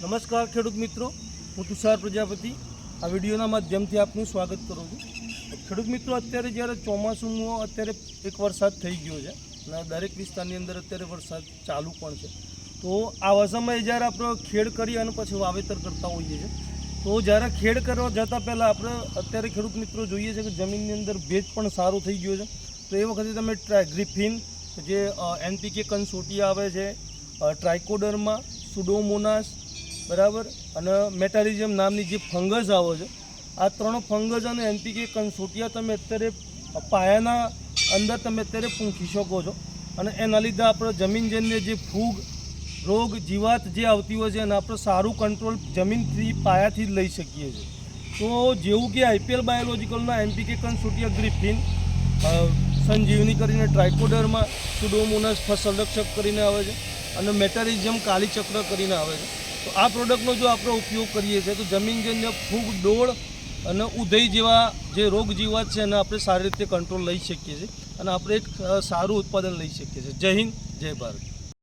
નમસ્કાર ખેડૂત મિત્રો, હું તુષાર પ્રજાપતિ. આ વિડીયોના માધ્યમથી આપનું સ્વાગત કરું છું. ખેડૂત મિત્રો, અત્યારે જ્યારે ચોમાસુનો અત્યારે એક વરસાદ થઈ ગયો છે અને દરેક વિસ્તારની અંદર અત્યારે વરસાદ ચાલુ પણ છે. તો આવા સમયે જ્યારે આપણે ખેડ કરી અને પછી વાવેતર કરતા હોઈએ છીએ, તો જ્યારે ખેડ કરવા જતાં પહેલાં આપણે અત્યારે ખેડૂત મિત્રો જોઈએ છે કે જમીનની અંદર ભેજ પણ સારો થઈ ગયો છે. તો એ વખતે તમે ગ્રીફિન, જે એનપીકે કન્સોટી આવે છે ટ્રાયકોડરમાં, સુડોમોનાસ બરાબર? અને મેટાલિઝમ નામની જે ફંગસ આવે છે, આ ત્રણ ફંગસ અને એનપીકે કન્સોટિયા તમે અત્યારે પાયાના અંદર તમે અત્યારે પૂંખી શકો છો. અને એના લીધે આપણે જમીનજન્ય જે ફૂગ, રોગ, જીવાત જે આવતી હોય છે, એને આપણે સારું કંટ્રોલ જમીનથી, પાયાથી જ લઈ શકીએ છીએ. તો જેવું કે આઈપીએલ બાયોલોજીકલના એનપીકે કન્સોટિયા ગ્રીફિન સંજીવની કરીને ટ્રાઇકોડરમાં સુડોમોનાસ ફસલરક્ષક કરીને આવે છે, અને મેટારિઝમ કાલીચક્ર કરીને આવે છે. તો આ પ્રોડક્ટનો જો આપણે ઉપયોગ કરીએ છીએ, તો જમીનજન્ય ફૂગ ડોળ અને ઉદય જેવા જે રોગ જીવાત છે, એને આપણે સારી રીતે કંટ્રોલ લઈ શકીએ છીએ અને આપણે એક સારું ઉત્પાદન લઈ શકીએ છીએ. જય હિન્દ, જય ભારત.